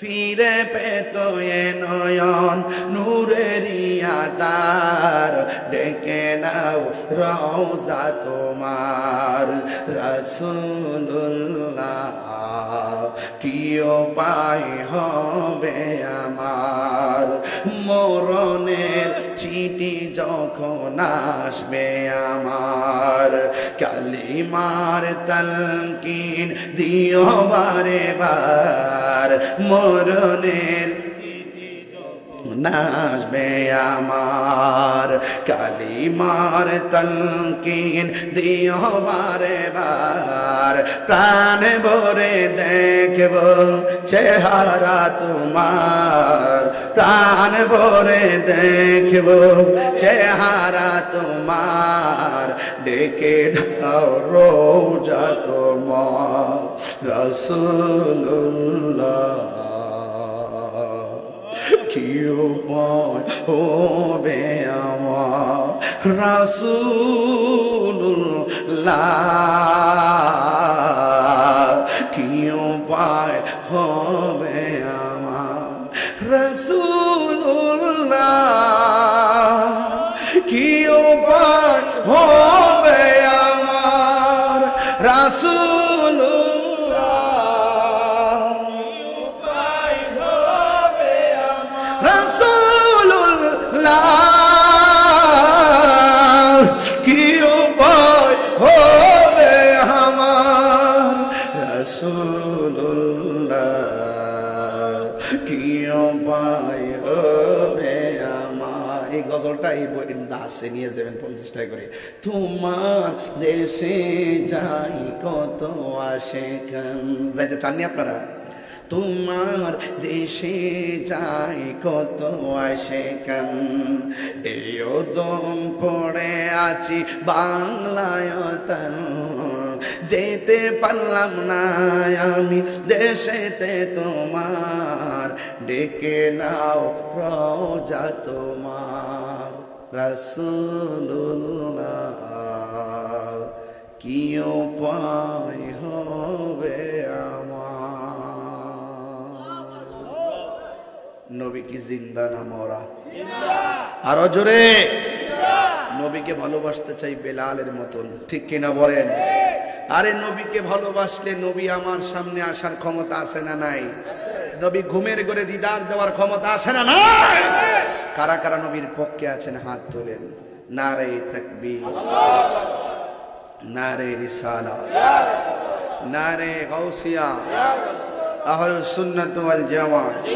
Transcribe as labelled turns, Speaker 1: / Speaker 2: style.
Speaker 1: ফিরে পেত নয়ন নূরেরিয়া তার ডেকে নাও রওজা তোমার। রসুল্লাহ কি পাই হবে আমার। মরণের চিঠি যখন আসবে আমার, কালিমার তলকিন দিও বারে বার। মরণের নাচবে আমার। কালিমার তলকিন দিও বারে প্রাণ ভরে দেখব চেহারা তোমার। প্রাণ ভরে দেখব চেহারা তোমার। ডেকে রোজা তোমার। রসুল্লাহ কি উপায় হবে আমার রাসুল্লাহ কি উপায় হবে আমার রাসুল্লাহ কি উপায় হবে আমার রাসুল্লাহ রসুল্লাহ কি উপায় হবে আমার? রসুল্লাহ কি উপায় হবে আমার? এই গজলটা এই দাসে নিয়ে যাবেন পঞ্চাশ টাকা যাই কত আসে যাইতে চাননি আপনারা? তোমার দেশে যাই কত আসে কান। এই দম পড়ে আছি বাংলায় যেতে পারলাম না আমি দেশেতে তোমার। ডেকে নাও রওজা তোমার। রসুল্লাহ কি উপায় নবী কি জিন্দা না মরা। আরও জোরে। নবীকে ভালোবাসতে চাই বেলালের মতন। ঠিক কিনা বলেন? আরে নবীকে ভালোবাসলে নবী আমার সামনে আসার ক্ষমতা আছে না নাই? নবী ঘুমের ঘরে দিদার দেওয়ার ক্ষমতা আছে না নাই? কারা কারা নবীর পক্ষে আছেন হাত তোলেন? নারে তাকবীর। নারে রিসালা। নারে গাউসিয়া। আহল সুন্নাত ওয়াল জামাত